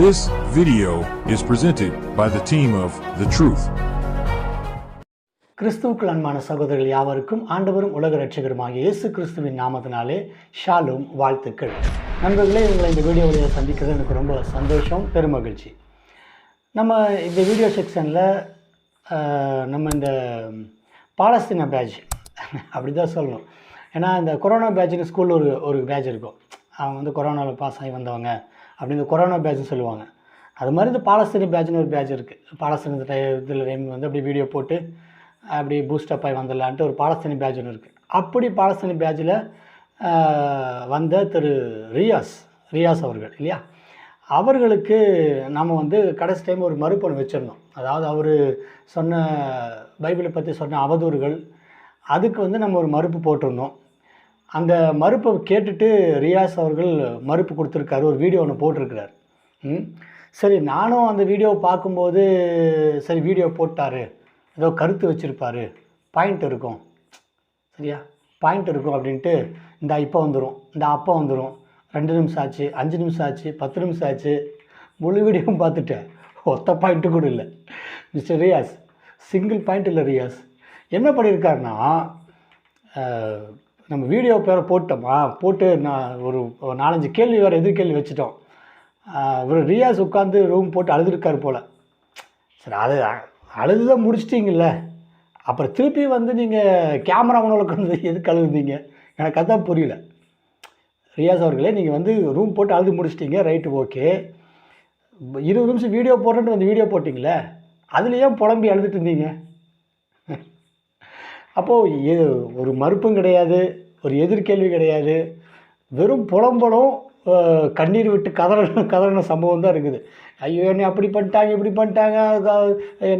This video is presented by the team of The Truth. கிறிஸ்துவுக்குள் அன்பான சகோதரர்கள் யாவருக்கும் ஆண்டவரும் உலக ரட்சகருமாகிய இயேசு கிறிஸ்துவின் நாமத்தினாலே ஷாலும் வாழ்த்துக்கள். நண்பர்களே உங்களை இந்த வீடியோவில் சந்திக்கிறது எனக்கு ரொம்ப சந்தோஷம் பெருமகிழ்ச்சி. நம்ம இந்த வீடியோ செக்ஷனில் நம்ம இந்த பாலஸ்தீன பேட்ச் அப்படி தான் சொல்லணும். ஏன்னா இந்த கொரோனா பேட்ச்னு ஸ்கூலில் ஒரு ஒரு பேட்ச் இருக்கும். அவங்க வந்து கொரோனாவில் பாஸ் ஆகி வந்தவங்க. அப்படி இந்த கொரோனா பேட்ச்னு சொல்லுவாங்க. அது மாதிரி இந்த பாலஸ்தீன பேட்ச்னு ஒரு பேட்ச் இருக்குது பாலஸ்தீன இதில் டைம் வந்து அப்படி வீடியோ போட்டு அப்படி பூஸ்டப் ஆகி வந்துடலான்ட்டு ஒரு பாலஸ்தீன பேட்ச் ஒன்று இருக்குது அப்படி பாலஸ்தீன பேட்சில் வந்த திரு ரியாஸ் ரியாஸ் அவர்கள் இல்லையா? அவர்களுக்கு நம்ம வந்து கடைசி டைம் ஒரு மறுப்பு ஒன்று வச்சுருந்தோம். அதாவது அவர் சொன்ன பைபிளை பற்றி சொன்ன அவதூறுகள் அதுக்கு வந்து நம்ம ஒரு மறுப்பு போட்டிருந்தோம். அந்த மறுப்பை கேட்டுட்டு ரியாஸ் அவர்கள் மறுப்பு கொடுத்துருக்காரு. ஒரு வீடியோ ஒன்று போட்டிருக்கிறார். ம்? சரி நானும் அந்த வீடியோவை பார்க்கும்போது சரி வீடியோ போட்டார். ஏதோ கருத்து வச்சுருப்பாரு. பாயிண்ட் இருக்கும். சரியா? பாயிண்ட் இருக்கும் அப்படின்ட்டு இந்த இப்போ வந்துடும் இந்த அப்போ வந்துடும் ரெண்டு நிமிஷம் ஆச்சு அஞ்சு நிமிஷம் ஆச்சு பத்து நிமிஷம் ஆச்சு. முழு வீடியோவும் பார்த்துட்டேன். ஒத்த பாயிண்ட்டு கூட இல்லை. மிஸ்டர் ரியாஸ் சிங்கிள் பாயிண்ட் இல்லை ரியாஸ். என்ன பண்ணியிருக்காருன்னா நம்ம வீடியோ பேர போட்டோமா? போட்டு நான் ஒரு நாலஞ்சு கேள்வி வேறு எதிர் கேள்வி வச்சுட்டோம். அஹ், இவர் ரியாஸ் உட்காந்து ரூம் போட்டு அழுதுருக்காரு போல். சரி அது அழுது தான் முடிச்சிட்டிங்கல்ல. அப்புறம் திருப்பி வந்து நீங்கள் கேமரா உணவுக்கு வந்து எதுக்கு அழுதுந்தீங்க எனக்கு அதான் புரியல. ரியாஸ் அவர்களே நீங்கள் வந்து ரூம் போட்டு அழுது முடிச்சிட்டிங்க. Right okay. இருபது நிமிஷம் வீடியோ போடுறேன்ட்டு வந்து வீடியோ போட்டிங்களே அதுலேயும் புலம்பி அழுதுட்டு இருந்தீங்க? அப்போது எ ஒரு மறுப்பும் கிடையாது ஒரு எதிர்கேள்வி கிடையாது. வெறும் புலம்பலும் கண்ணீர் விட்டு கதறன கதறின சம்பவம் தான் இருக்குது. ஐயோ என்னை அப்படி பண்ணிட்டாங்க இப்படி பண்ணிட்டாங்க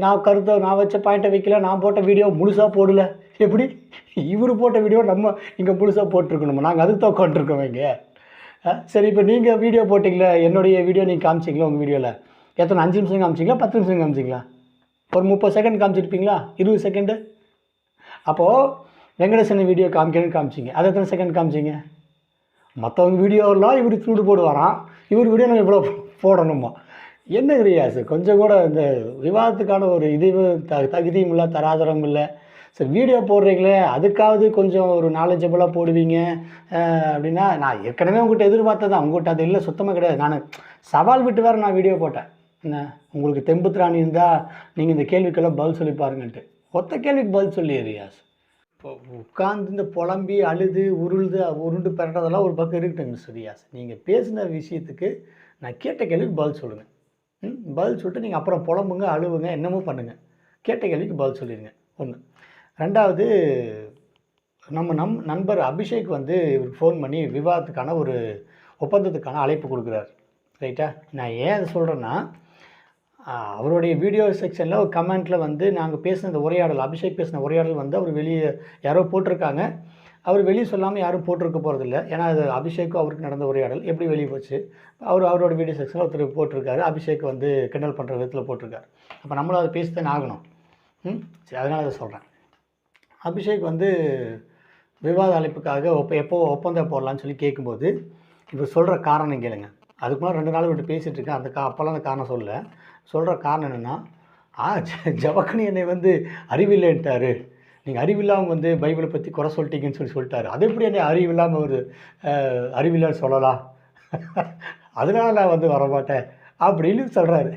நான் கருத்தை நான் வச்ச பாயிண்ட்டை வைக்கல நான் போட்ட வீடியோ முழுசாக போடல. எப்படி? இவர் போட்ட வீடியோ நம்ம இங்கே முழுசாக போட்டிருக்கணுமா? நாங்கள் அதுக்கு தான் உட்காந்துருக்கோம் இங்கே சரி இப்போ நீங்கள் வீடியோ போட்டிங்களே? என்னுடைய வீடியோ நீங்கள் காமிச்சிங்களா உங்கள் வீடியோவில் எத்தனை? அஞ்சு நிமிஷம் காமிச்சிங்களா? பத்து நிமிஷம் காமிச்சிங்களா? ஒரு முப்பது செகண்ட் காமிச்சிருப்பீங்களா? இருபது செகண்டு அப்போது வெங்கடேசன் வீடியோ காமிக்கணும்னு காமிச்சிங்க. அது எத்தனை செகண்ட் காமிச்சிங்க? மற்றவங்க வீடியோலாம் இவர் சூடு போடுவாராம். இவர் வீடியோ நம்ம இவ்வளோ போடணுமா? என்ன கிரியாஸ் கொஞ்சம் கூட இந்த விவாதத்துக்கான ஒரு இதுவும் த தகுதியும் இல்லை தராதரம் இல்லை. சரி வீடியோ போடுறீங்களே அதுக்காவது கொஞ்சம் ஒரு நாலேஜபிளாக போடுவீங்க. அப்படின்னா நான் ஏற்கனவே உங்கள்கிட்ட எதிர்பார்த்ததான் உங்கள்கிட்ட அது இல்லை சுத்தமாக கிடையாது. நான் சவால் விட்டு வேறு நான் வீடியோ போட்டேன். என்ன? உங்களுக்கு தெம்பு திராணி இருந்தால் நீங்கள் இந்த கேள்விக்கெல்லாம் பதில் சொல்லி பாருங்கன்ட்டு. ஒத்த கேள்விக்கு பதில் சொல்லி ரியாஸ் இப்போ உட்காந்து இந்த புலம்பி அழுது உருளுது உருண்டு பிறண்டதெல்லாம் ஒரு பக்கம் இருக்கட்டும் மிஸ் ரியாஸ் நீங்கள் பேசின விஷயத்துக்கு நான் கேட்ட கேள்விக்கு பதில் சொல்லுங்கள் ம்? பதில் சொல்லிட்டு நீங்கள் அப்புறம் புலம்புங்க அழுவுங்க என்னமோ பண்ணுங்கள் கேட்ட கேள்விக்கு பதில் சொல்லிடுங்க. ஒன்று ரெண்டாவது நம்ம நம் நண்பர் அபிஷேக் வந்து இவருக்கு ஃபோன் பண்ணி விவாதத்துக்கான ஒரு ஒப்பந்தத்துக்கான அழைப்பு கொடுக்குறாரு. ரைட்டா? நான் ஏன் அதை சொல்கிறேன்னா அவருடைய வீடியோ செக்ஷனில் ஒரு கமெண்ட்டில் வந்து நாங்கள் பேசின இந்த உரையாடல் அபிஷேக் பேசின உரையாடல் வந்து அவர் வெளியே யாரோ போட்டிருக்காங்க. அவர் வெளியே சொல்லாமல் யாரும் போட்டிருக்க போகிறதில்ல ஏன்னா அது அபிஷேக்கும் அவருக்கு நடந்த உரையாடல். எப்படி வெளியே போச்சு? அவர் அவரோட வீடியோ செக்ஷனில் ஒருத்தர் போட்டிருக்காரு. அபிஷேக் வந்து கிண்டல் பண்ணுற விதத்தில் போட்டிருக்காரு. அப்போ நம்மளும் அதை பேசித்தான் ஆகணும். ம்? சரி அதனால் அதை சொல்கிறேன் அபிஷேக் வந்து விவாத அழைப்புக்காக ஒப்ப எப்போ ஒப்பந்தம் போடலான்னு சொல்லி கேட்கும்போது இவர் சொல்கிற காரணம் கேளுங்க. அதுக்கு முன்னாடி ரெண்டு நாள் விட்டு பேசிகிட்டு இருக்கேன். அந்த கா அப்போல்லாம் அந்த காரணம் சொல்ல சொல்கிற காரணம் என்னென்னா ஆ ஜ- ஜவக்கனி என்னை வந்து அறிவில்லைன்ட்டாரு. நீங்கள் அறிவில்லாமல் வந்து பைபிளை பற்றி குறை சொல்லிட்டீங்கன்னு சொல்லி சொல்லிட்டாரு. அது எப்படி என்னை அறிவில்லாமல் ஒரு அறிவில்லைன்னு சொல்லலாம் அதனால நான் வந்து வரமாட்டேன் அப்படின்னு சொல்கிறாரு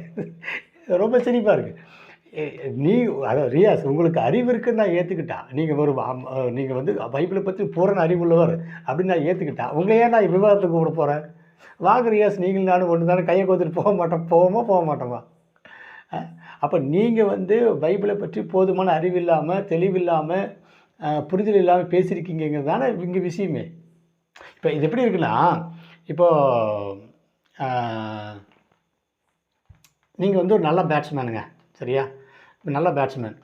ரொம்ப சிரிப்பாக இருக்குது நீ அதாவது ரியாஸ் உங்களுக்கு அறிவு இருக்குன்னு நான் ஏற்றுக்கிட்டா நீங்கள் ஒரு நீங்கள் வந்து பைபிளை பற்றி பூரண அறிவுள்ளவர் அப்படின்னு நான் ஏற்றுக்கிட்டா உங்களையே நான் விவாதத்துக்கு கூட போகிறேன் வாங்க ரியாஸ் நீங்கள் நானும் ஒன்று தானே கையை கோத்துட்டு போக மாட்டோம். போவோமா போக மாட்டோமா? அப்போ நீங்கள் வந்து பைபிளை பற்றி போதுமான அறிவு இல்லாமல் தெளிவில்லாமல் புரிதல் இல்லாமல் பேசியிருக்கீங்கிறது தானே இங்கே விஷயமே. இப்போ இது எப்படி இருக்குன்னா இப்போது நீங்கள் வந்து ஒரு நல்ல பேட்ஸ்மேனுங்க சரியா? நல்ல பேட்ஸ்மேன்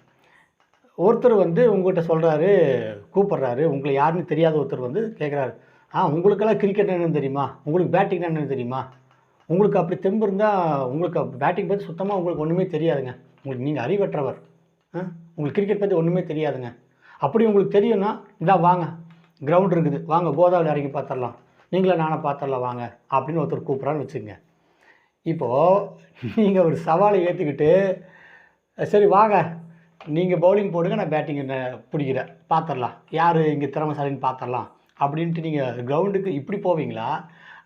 ஒருத்தர் வந்து உங்கள்கிட்ட சொல்கிறாரு கூப்பிட்றாரு உங்களை யாருன்னு தெரியாத ஒருத்தர் வந்து கேட்குறாரு ஆ உங்களுக்கெல்லாம் கிரிக்கெட் என்னன்னு தெரியுமா? உங்களுக்கு பேட்டிங் என்னன்னு தெரியுமா? உங்களுக்கு அப்படி தெம்பு இருந்தால் உங்களுக்கு பேட்டிங் பற்றி சுத்தமாக உங்களுக்கு ஒன்றுமே தெரியாதுங்க. உங்களுக்கு நீங்கள் அறிவற்றவர். ஆ உங்களுக்கு கிரிக்கெட் பற்றி ஒன்றுமே தெரியாதுங்க. அப்படி உங்களுக்கு தெரியும்னா இதான் வாங்க. கிரவுண்ட் இருக்குது. வாங்க கோதாவரி இறங்கி பார்த்துடலாம் நீங்களே நானே பார்த்துடலாம் வாங்க. அப்படின்னு ஒருத்தர் கூப்பிட்றான்னு வச்சுக்கோங்க. இப்போது நீங்கள் ஒரு சவாலை ஏற்றுக்கிட்டு சரி வாங்க. நீங்கள் பவுலிங் போடுங்க நான் பேட்டிங் பிடிக்கிறேன். பார்த்துடலாம் யார் இங்கே திறமைசாலின்னு பார்த்துடலாம் அப்படின்ட்டு நீங்கள் கிரவுண்டுக்கு இப்படி போவீங்களா?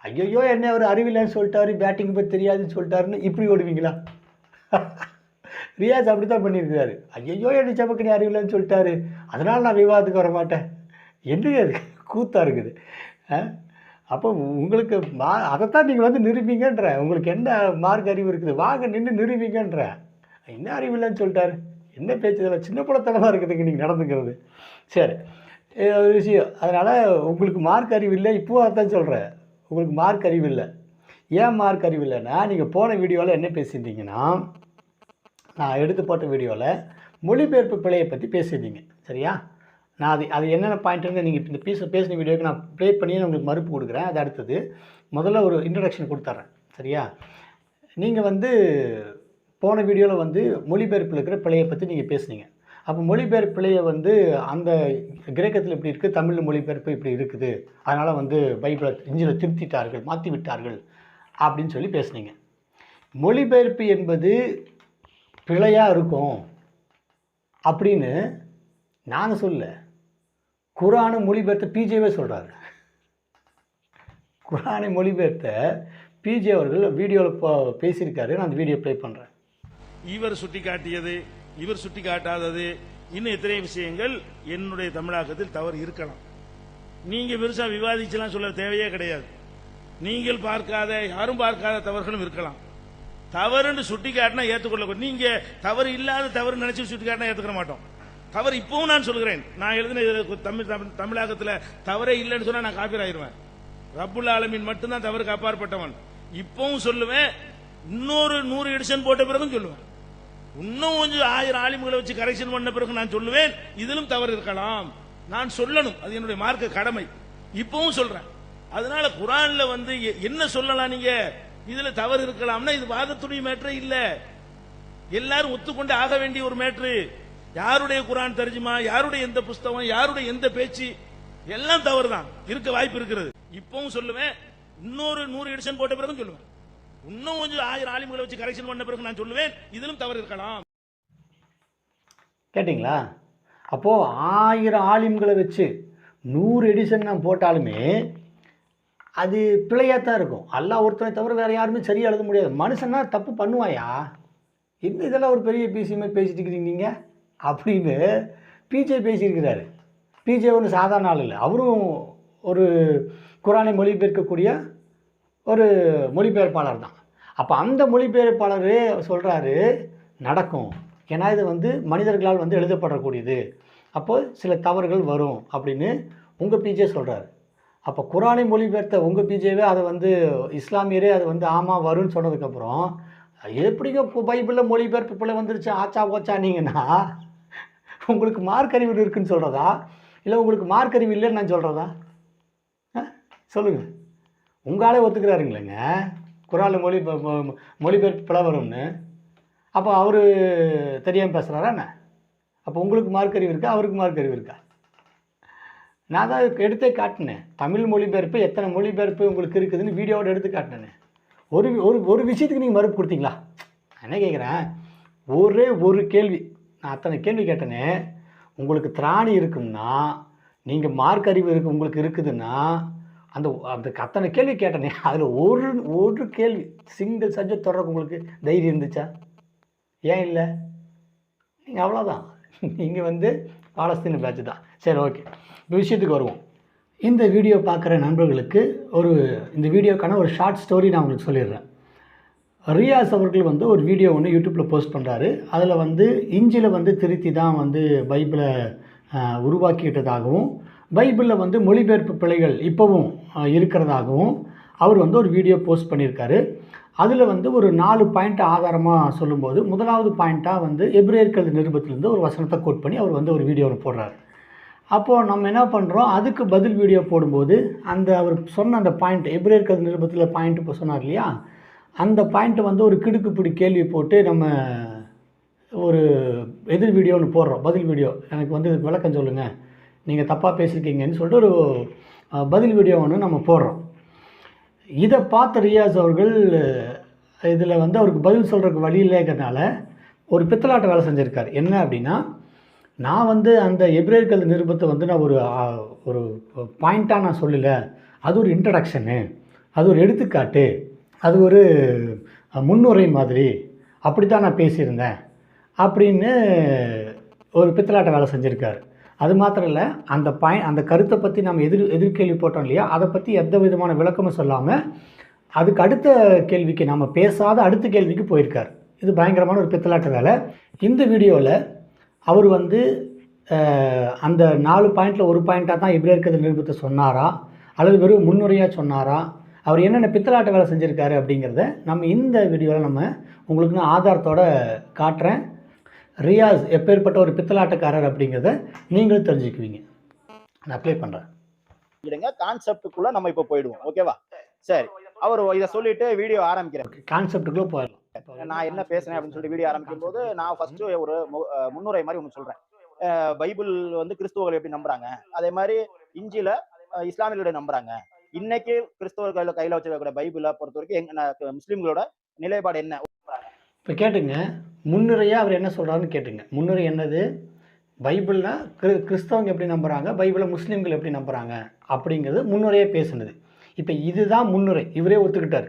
ஐயோ என்ன ஒரு அறிவில்லைன்னு சொல்லிட்டாரு பேட்டிங் பற்றி தெரியாதுன்னு சொல்லிட்டாருன்னு இப்படி ஓடுவீங்களா? ரியாஸ் அப்படி தான் பண்ணியிருக்காரு ஐயோ என்ன சமக்கணி அறிவில்லைன்னு சொல்லிட்டாரு. அதனால் நான் விவாதத்துக்கு வர மாட்டேன் என்னங்க அது கூத்தாக இருக்குது அப்போ உங்களுக்கு மா அதைத்தான் நீங்கள் வந்து நிரூபிங்கன்ற. உங்களுக்கு என்ன மார்க் அறிவு இருக்குது? வாங்க நின்று நிரூபிங்கன்ற. என்ன அறிவு இல்லைன்னு சொல்லிட்டாரு. என்ன பேச்சு இதெல்லாம்? சின்ன புலத்தனமாக இருக்குதுங்க நீங்கள் நடந்துக்கிறது. சரி. ஒரு விஷயம். அதனால் உங்களுக்கு மார்க் அறிவு இல்லை. இப்போவும் அதான் சொல்கிறேன் உங்களுக்கு மார்க் அறிவு இல்லை. ஏன் மார்க் அறிவு இல்லைன்னா நீங்கள் போன வீடியோவில் என்ன பேசியிருந்தீங்கன்னா நான் எடுத்து போட்ட வீடியோவில் மொழிபெயர்ப்பு பிழையை பற்றி பேசியிருந்தீங்க. சரியா? நான் அது அது என்னென்ன பாயிண்ட்டுன்னு நீங்கள் இந்த பீஸ் பேசின வீடியோக்கு நான் ப்ளே பண்ணி நான் உங்களுக்கு மறுப்பு கொடுக்குறேன். அது அடுத்தது முதல்ல ஒரு இன்ட்ரடக்ஷன் கொடுத்துட்றேன் சரியா? நீங்கள் வந்து போன வீடியோவில் வந்து மொழிபெயர்ப்பில் இருக்கிற பிழையை பற்றி நீங்கள் பேசுனீங்க. அப்போ மொழிபெயர்ப்பிழையை வந்து அந்த கிரேக்கத்தில் இப்படி இருக்குது தமிழ் மொழிபெயர்ப்பு இப்படி இருக்குது. அதனால் வந்து பைபிளை இஞ்சில் திருத்திட்டார்கள் மாற்றி விட்டார்கள் அப்படின்னு சொல்லி பேசுனீங்க. மொழிபெயர்ப்பு என்பது பிழையாக இருக்கும் அப்படின்னு நாங்கள் சொல்ல குரானை மொழிபெயர்த்த பிஜேவே சொல்கிறாரு குரானை மொழிபெயர்த்த பிஜே அவர்கள் வீடியோவில் பேசியிருக்காரு. நான் அந்த வீடியோ ப்ளே பண்ணுறேன் இவர் சுட்டிக்காட்டியது இவர் சுட்டிக்காட்டாதது இன்னும் எத்தனை விஷயங்கள் என்னுடைய தமிழாக்கத்தில் தவறு இருக்கலாம். நீங்க பெருசா விவாதிச்செல்லாம் சொல்ல தேவையே கிடையாது. நீங்கள் பார்க்காத யாரும் பார்க்காத தவறுகளும் இருக்கலாம். தவறுன்னு சுட்டிக்காட்டினா ஏத்துக்கொள்ள நீங்க தவறு இல்லாத தவறு நினைச்சு சுட்டிக்காட்டினா ஏற்றுக்க மாட்டோம். தவறு இப்பவும் நான் சொல்கிறேன். நான் எழுதின தமிழ் தமிழ் தவறே இல்லைன்னு சொன்னா நான் காப்பீர் ஆயிருவேன் ரப்புல் ஆலமின் மட்டும்தான் தவறுக்கு அப்பாற்பட்டவன் இப்பவும் சொல்லுவேன். இன்னொரு நூறு எடிஷன் போட்ட பிறகும் சொல்லுவேன். இன்னும் கொஞ்சம் ஆயிரம் ஆலிம்களை வச்சு கரெக்ஷன் பண்ண பிறகு நான் சொல்லுவேன். இதிலும் தவறு இருக்கலாம். நான் சொல்லணும். அது என்னுடைய மார்க்க கடமை. இப்பவும் சொல்றேன். அதனால குரான்ல வந்து எ- என்ன சொல்லலாம் நீங்க? இதுல தவறு இருக்கலாம்னா இது வாதத்துடைய மேட்ரே இல்ல. எல்லாரும் ஒத்துக்கொண்டு ஆக வேண்டிய ஒரு மேட்ரு. யாருடைய குரான் தெரிஞ்சுமா யாருடைய எந்த புஸ்தகம்? யாருடைய எந்த பேச்சு? எல்லாம் தவறு தான் இருக்க வாய்ப்பு இருக்கிறது. இப்பவும் சொல்லுவேன். இன்னொரு நூறு எடிஷன் போட்ட பிறகு சொல்லுவேன். இன்னும் கொஞ்சம் ஆயிரம் ஆலிம்களை வச்சு கரெக்ஷன் பண்ண பிறகு நான் சொல்லுவேன் இதிலும் தவறு இருக்கலாம். கேட்டிங்களா? அப்போது ஆயிரம் ஆலிம்களை வச்சு நூறு எடிஷன் நான் போட்டாலுமே அது பிழையாக தான் இருக்கும். எல்லாம் ஒருத்தனை தவிர வேறு யாருமே சரியாக எழுத முடியாது. மனுஷன்னா தப்பு பண்ணுவாயா? என்ன இதெல்லாம் ஒரு பெரிய பிசிஎம்ஐ பேசிட்டு இருக்கிறீங்க நீங்கள் அப்படின்னு பிஜே பேசியிருக்கிறாரு. பிஜே ஒன்றும் சாதாரண ஆள் இல்லை. அவரும் ஒரு குரானை மொழிபெயர்க்கக்கூடிய ஒரு மொழிபெயர்ப்பாளர் தான். அப்போ அந்த மொழிபெயர்ப்பாளரே சொல்கிறாரு நடக்கும். ஏன்னா இது வந்து மனிதர்களால் வந்து எழுதப்படக்கூடியது. அப்போது சில தவறுகள் வரும் அப்படின்னு உங்கள் பிஜே சொல்கிறாரு அப்போ குரானை மொழிபெயர்த்த உங்கள் பிஜேவே அதை வந்து இஸ்லாமியரே அது வந்து ஆமாம் வரும்னு சொன்னதுக்கப்புறம் எப்படிங்க இப்போ பைபிளில் மொழிபெயர்ப்பு பிள்ளை வந்துருச்சு ஆச்சா ஓச்சானீங்கன்னா உங்களுக்கு மார்க் அறிவு இருக்குன்னு சொல்கிறதா இல்லை உங்களுக்கு மார்க் அறிவு இல்லைன்னு நான் சொல்கிறதா சொல்லுங்கள் உங்களாலே ஒத்துக்கிறாருங்களேங்க. குரால் மொழி மொ- மொழிபெயர்ப்பு பிழை வரும்னு. அப்போ அவர் தெரியாமல் பேசுகிறாரா என்ன? அப்போ உங்களுக்கு மார்க் அறிவு இருக்கா? அவருக்கு மார்க் அறிவு இருக்கா? நான் தான் எடுத்தே காட்டினேன். தமிழ் மொழிபெயர்ப்பு எத்தனை மொழிபெயர்ப்பு உங்களுக்கு இருக்குதுன்னு வீடியோவோட எடுத்து காட்டினேன். ஒரு ஒரு ஒரு விஷயத்துக்கு நீங்கள் மறுப்பு கொடுத்தீங்களா? என்ன கேட்குறேன் ஒரே ஒரு கேள்வி. நான் அத்தனை கேள்வி கேட்டேனே. உங்களுக்கு திராணி இருக்கும்னா நீங்கள் மார்க் அறிவு இருக்கு உங்களுக்கு இருக்குதுன்னா அந்த அந்த அத்தனை கேள்வி கேட்டனே. அதில் ஒரு ஒரு கேள்வி. சிங்கிள் சப்ஜெக்ட் தொடர்றக்கு உங்களுக்கு தைரியம் இருந்துச்சா? ஏன் இல்லை? நீங்கள் அவ்வளோதான் நீங்கள் வந்து பாலஸ்தீன பேட்ச் தான். சரி ஓகே இப்போ விஷயத்துக்கு வருவோம். இந்த வீடியோ பார்க்குற நண்பர்களுக்கு ஒரு இந்த வீடியோக்கான ஒரு ஷார்ட் ஸ்டோரி நான் உங்களுக்கு சொல்லிடுறேன். ரியாஸ் அவர்கள் வந்து ஒரு வீடியோ ஒன்று யூடியூப்பில் போஸ்ட் பண்ணுறாரு அதில் வந்து இஞ்சியில் வந்து திருத்தி தான் வந்து பைபிளை உருவாக்கிட்டதாகவும் பைபிளில் வந்து மொழிபெயர்ப்பு பிழைகள் இப்போவும் இருக்கிறதாகவும் அவர் வந்து ஒரு வீடியோ போஸ்ட் பண்ணியிருக்காரு. அதில் வந்து ஒரு நாலு பாயிண்ட் ஆதாரமாக சொல்லும்போது முதலாவது பாயிண்ட்டாக வந்து எப்ரேயர்கள் நிருபத்திலேருந்து ஒரு வசனத்தை கோட் பண்ணி அவர் வந்து ஒரு வீடியோவில் போடுறாரு. அப்போது நம்ம என்ன பண்ணுறோம் அதுக்கு பதில் வீடியோ போடும்போது அந்த அவர் சொன்ன அந்த பாயிண்ட் எப்ரேயர்கள் நிருபத்தில் பாயிண்ட் இப்போ சொன்னார் இல்லையா? அந்த பாயிண்ட்டை வந்து ஒரு கிடுக்குப்பிடி கேள்வி போட்டு நம்ம ஒரு எதிர் வீடியோ ஒன்று போடுறோம் பதில் வீடியோ. எனக்கு வந்து இதுக்கு விளக்கம் சொல்லுங்கள் நீங்கள் தப்பாக பேசியிருக்கீங்கன்னு சொல்லிட்டு ஒரு பதில் வீடியோ ஒன்று நம்ம போடுறோம். இதை பார்த்த ரியாஸ் அவர்கள் இதில் வந்து அவருக்கு பதில் சொல்கிறதுக்கு வழி இல்லைங்கிறதுனால ஒரு பித்தலாட்ட வேலை செஞ்சுருக்கார். என்ன அப்படின்னா நான் வந்து அந்த எப்ரேர்கள் நிருபத்தை வந்து நான் ஒரு ஒரு பாயிண்ட்டாக நான் சொல்லலை. அது ஒரு இன்ட்ரடக்ஷனு அது ஒரு எடுத்துக்காட்டு. அது ஒரு முன்னுரை மாதிரி. அப்படி தான் நான் பேசியிருந்தேன். அப்படின்னு ஒரு பித்தலாட்ட வேலை செஞ்சுருக்காரு. அது மாத்திரம் இல்லை அந்த பாய் அந்த கருத்தை பற்றி நம்ம எதிர் எதிர்கேள்வி போட்டோம் இல்லையா? அதை பற்றி எந்த விதமான விளக்கமும் சொல்லாமல் அதுக்கு அடுத்த கேள்விக்கு நம்ம பேசாத அடுத்த கேள்விக்கு போயிருக்கார். இது பயங்கரமான ஒரு பித்தலாட்ட வேலை. இந்த வீடியோவில் அவர் வந்து அந்த நாலு பாயிண்டில் ஒரு பாயிண்ட்டாக தான் இப்படி இருக்கிறது நிரூபத்தை சொன்னாரா? அல்லது வெறும் முன்னுரையாக சொன்னாரா? அவர் என்னென்ன பித்தலாட்ட வேலை செஞ்சுருக்காரு அப்படிங்கிறத நம்ம இந்த வீடியோவில் நம்ம உங்களுக்கு நான் ஆதாரத்தோட காட்டுறேன். ரியாஸ் எப்பேற்பட்ட ஒரு பித்தலாட்டக்காரர் அப்படிங்கிறத நீங்களும் தெரிஞ்சுக்குவீங்க. நான் அப்ளை பண்ணுறேன் இருங்க கான்செப்டுக்குள்ள நம்ம இப்ப போயிடுவோம். ஓகேவா சரி. அவர் இதை சொல்லிட்டு வீடியோ ஆரம்பிக்கிறேன். கான்செப்டுக்குள்ளே போயிடலாம். நான் என்ன பேசுறேன் அப்படின்னு சொல்லிட்டு வீடியோ ஆரம்பிக்கும் போது நான் ஃபர்ஸ்ட் ஒரு முன்னுரை மாதிரி ஒன்று சொல்றேன். அஹ் பைபிள் வந்து கிறிஸ்துவர்கள் எப்படி நம்புறாங்க? அதே மாதிரி இஞ்சில அஹ் இஸ்லாமியர்களுடைய நம்புறாங்க? இன்னைக்கு கிறிஸ்தவர்கள் கையில கையில வச்சிருக்கிற பைபிளை பொறுத்த வரைக்கும் எங்க முஸ்லிம்களோட நிலைப்பாடு என்ன? இப்போ கேட்டுங்க. முன்னுரையாக அவர் என்ன சொல்கிறாருன்னு கேட்டுங்க. முன்னுரை என்னது? பைபிள்னா கிறிஸ்தவங்க கிறிஸ்தவங்க எப்படி நம்புகிறாங்க பைபிளை முஸ்லீம்கள் எப்படி நம்புகிறாங்க அப்படிங்கிறது முன்னுரையாக பேசுனது. இப்போ இதுதான் முன்னுரை. இவரே ஒத்துக்கிட்டார்.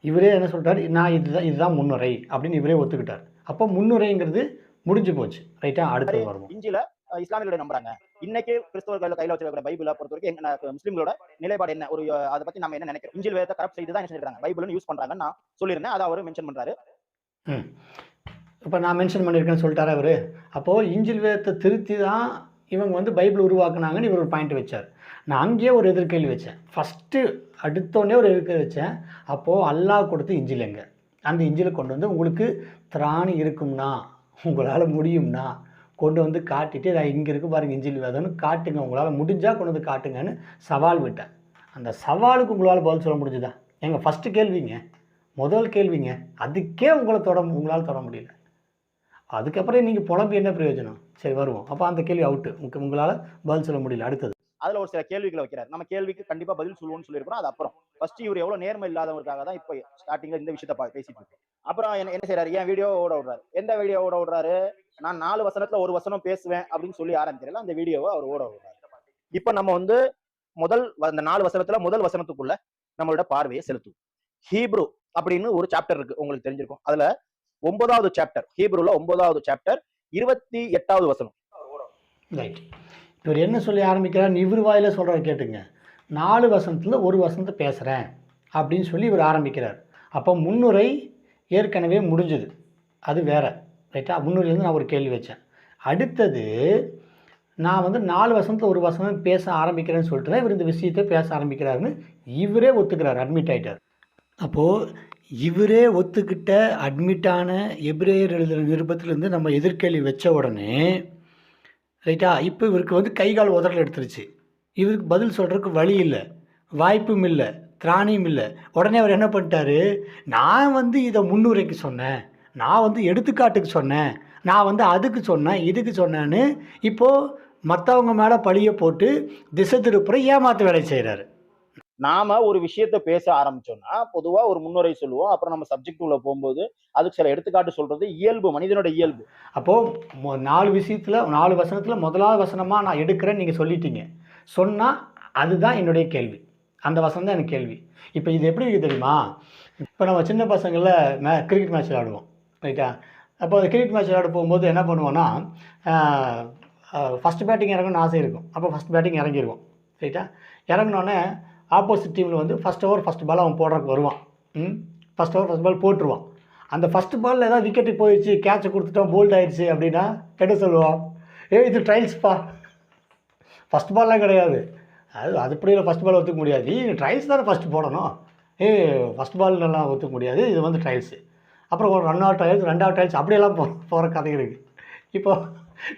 இவரே என்ன சொல்றாரு நான் இதுதான் இதுதான் முன்னுரை அப்படின்னு இவரே ஒத்துக்கிட்டார். அப்போ முன்னுரைங்கிறது முடிஞ்சு போச்சு. ரைட்டா அடுத்து வருவோம். இஞ்சில இஸ்லாமியர்களை நம்புறாங்க. இன்னைக்கு கிறிஸ்தவர்கள் கையில வச்சிருக்கிற பைபிளை பொறுத்த வரைக்கும் எங்க நான் நிலைப்பாடு என்ன? ஒரு அதை பத்தி நம்ம என்ன நினைக்கிறோம்? இஞ்சில் வேதத்தை கரப்ட் செய்து தான் என்ன செஞ்சிருக்காங்க? பைபிள்னு யூஸ் பண்றாங்கன்னு நான் சொல்லியிருந்தேன். அதை அவர் மென்ஷன் பண்றாரு. ம். இப்போ நான் மென்ஷன் பண்ணியிருக்கேன்னு சொல்லிட்டாரா அவர் அப்போது இஞ்சில் வேதத்தை திருத்தி தான் இவங்க வந்து பைபிள் உருவாக்குனாங்கன்னு இவர் ஒரு பாயிண்ட் வச்சார். நான் அங்கேயே ஒரு எதிர்கேள்வி வச்சேன். ஃபஸ்ட்டு அடுத்தோடனே ஒரு எதிர்கேள்வி வச்சேன். அப்போது அல்லாஹ் கொடுத்து இஞ்சில் எங்க? அந்த இஞ்சிலை கொண்டு வந்து உங்களுக்கு திராணி இருக்கும்னா உங்களால் முடியும்னா கொண்டு வந்து காட்டிட்டு நான் இங்கே இருக்கு பாருங்கள் இஞ்சில் வேதம்னு காட்டுங்க. உங்களால் முடிஞ்சால் கொண்டு வந்து காட்டுங்கன்னு சவால் விட்டேன். அந்த சவாலுக்கு உங்களால் பதில் சொல்ல முடிஞ்சுதா? எங்கள் ஃபஸ்ட்டு கேள்விங்க. முதல் கேள்விங்க. அதுக்கே உங்களை தொட உங்களால் தொட முடியல. அதுக்கப்புறம் நீங்கள் புலம்பு என்ன பிரயோஜனம்? சரி வருவோம். அப்போ அந்த கேள்வி அவுட்டு உங்க உங்களால் பதில் சொல்ல முடியல. அடுத்தது. அதுல ஒரு சில கேள்விகளை வைக்கிறார். நம்ம கேள்விக்கு கண்டிப்பா பதில் சொல்லுவோம்னு சொல்லியிருக்கிறோம். அது அப்புறம். ஃபர்ஸ்ட் இவர் எவ்வளவு நேர்மை இல்லாதவருக்காக தான் இப்போ ஸ்டார்டிங்ல இந்த விஷயத்த பேசிட்டு இருக்கு. அப்புறம் என்ன என்ன செய்றாரு? ஏன் வீடியோ ஓட விடுறாரு. எந்த வீடியோ ஓட விடுறாரு? நான் நாலு வசனத்துல ஒரு வசனம் பேசுவேன் அப்படின்னு சொல்லி ஆரம்பிக்கிறல அந்த வீடியோவை அவர் ஓட விடுறாரு. இப்போ நம்ம வந்து முதல் வ- அந்த நாலு வசனத்துல முதல் வசனத்துக்குள்ள நம்மளோட பார்வையை செலுத்துவோம். ஹீப்ரூ அப்படின்னு ஒரு சாப்டர் இருக்கு. உங்களுக்கு தெரிஞ்சிருக்கும். அதுல ஒன்பதாவது சாப்டர் ஹீப்ரூல ஒன்பதாவது சாப்டர் இருபத்தி எட்டாவது வசனம். ரைட் இவர் என்ன சொல்லி ஆரம்பிக்கிறார்? இவர் வாயில் சொல்கிறார் கேட்டுங்க. நாலு வசனத்தில் ஒரு வசனத்தை பேசுகிறேன் அப்படின்னு சொல்லி இவர் ஆரம்பிக்கிறார். அப்போ முன்னுரை ஏற்கனவே முடிஞ்சது. அது வேற ரைட்டா முன்னுரையிலேருந்து நான் ஒரு கேள்வி வச்சேன். அடுத்தது நான் வந்து நாலு வசனத்தில் ஒரு வசனம் பேச ஆரம்பிக்கிறேன்னு சொல்லிட்டு தான் இவர் இந்த விஷயத்தை பேச ஆரம்பிக்கிறாருன்னு இவரே ஒத்துக்கிறார் அட்மிட் ஆகிட்டார் அப்போது இவரே ஒத்துக்கிட்ட அட்மிட்டான எபிரேயர் எழுதுகிற நிருபத்திலேருந்து நம்ம எதிர்கேள்வி வச்ச உடனே ரைட்டா? இப்போ இவருக்கு வந்து கை கால் உதறல் எடுத்துருச்சு. இவருக்கு பதில் சொல்கிறதுக்கு வழி இல்லை. வாய்ப்பும் இல்லை. திராணியும் இல்லை. உடனே அவர் என்ன பண்ணிட்டாரு? நான் வந்து இதை முன்னுரைக்கு சொன்னேன். நான் வந்து எடுத்துக்காட்டுக்கு சொன்னேன். நான் வந்து அதுக்கு சொன்னேன் இதுக்கு சொன்னேன்னு இப்போது மற்றவங்க மேலே பழியை போட்டு திசை திருப்புற ஏமாற்று வேலை செய்கிறாரு நாம ஒரு விஷயத்த பேச ஆரம்பிச்சோம்னா பொதுவா ஒரு முன்னுரை சொல்லுவோம். அப்புறம் நம்ம சப்ஜெக்ட் உள்ள போகும்போது அதுக்கு சில எடுத்துக்காட்டு சொல்றது இயல்பு மனிதனோட இயல்பு. அப்போது நாலு விஷயத்தில் நாலு வசனத்தில் முதலாவது வசனமாக நான் எடுக்கிறேன்னு நீங்கள் சொல்லிட்டீங்க. சொன்னால் அதுதான் என்னுடைய கேள்வி. அந்த வசனம் தான் எனக்கு கேள்வி. இப்போ இது எப்படி இருக்குது தெரியுமா? இப்போ நம்ம சின்ன பசங்களில் மே கிரிக்கெட் மேட்ச் விளாடுவோம் ரைட்டா அப்போ அந்த கிரிக்கெட் மேட்ச் விளாட போகும்போது என்ன பண்ணுவோன்னா ஃபஸ்ட் பேட்டிங் இறங்கணும்னு ஆசை இருக்கும். அப்போ ஃபஸ்ட் பேட்டிங் இறங்கிடுவோம் ரைட்டா இறங்கினோடனே ஆப்போசிட் டீமில் வந்து ஃபஸ்ட் ஓவர் ஃபஸ்ட் பால் அவன் போடுறதுக்கு வருவான். ம்? ஃபஸ்ட் ஓவர் ஃபஸ்ட் பால் போட்டுருவான். அந்த ஃபஸ்ட் பாலில் ஏதாவது விக்கெட்டு போயிடுச்சு கேட்சை கொடுத்துட்டோம் போல்ட் ஆயிடுச்சு அப்படின்னா கெட்ட சொல்லுவான். ஏ இது ட்ரைல்ஸ்ப்பா ஃபஸ்ட் பால்லாம் கிடையாது. அது அது ஃபஸ்ட் பால் ஒத்துக்க முடியாது. நீ ட்ரைல்ஸ் தானே ஃபஸ்ட்டு போடணும். ஏ ஃபஸ்ட் பால் நல்லா ஒத்துக்க முடியாது. இது வந்து ட்ரைல்ஸு அப்புறம் ஒரு ரெண்டாவது ட்ரைல்ஸ் ரெண்டாவது ட்ரைல்ஸ் அப்படியெல்லாம் போ போகிற கதை இருக்குது இப்போ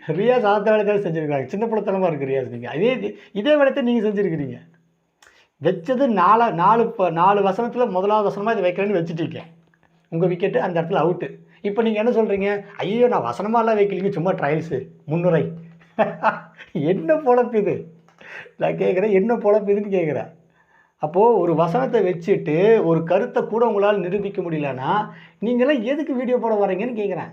ரியாஸ் அந்த வேலை தான் செஞ்சுருக்காங்க சின்ன பிள்ளைத்தனமாக இருக்குது ரியாஸ் நீங்கள் அதே இது- இதே வேலைத்தை நீங்கள் செஞ்சுருக்கிறீங்க. வச்சது நாலா நாலு இப்போ நாலு வசனத்தில் முதலாவது வசனமாக இதை வைக்கிறேன்னு வச்சுட்டீங்க உங்கள் விக்கெட்டு அந்த இடத்துல அவுட்டு இப்போ நீங்கள் என்ன சொல்கிறீங்க ஐயோ நான் வசனமாலாம் வைக்கலீங்க சும்மா ட்ரையல்ஸு முன்னுரை. என்ன பொழப்பு இது? நான் கேட்குறேன் என்ன பொழப்பு இதுன்னு கேட்குறேன். அப்போது ஒரு வசனத்தை வச்சுட்டு ஒரு கருத்தை கூட உங்களால் நிரூபிக்க முடியலன்னா நீங்களாம் எதுக்கு வீடியோ போட வரீங்கன்னு கேட்குறேன்.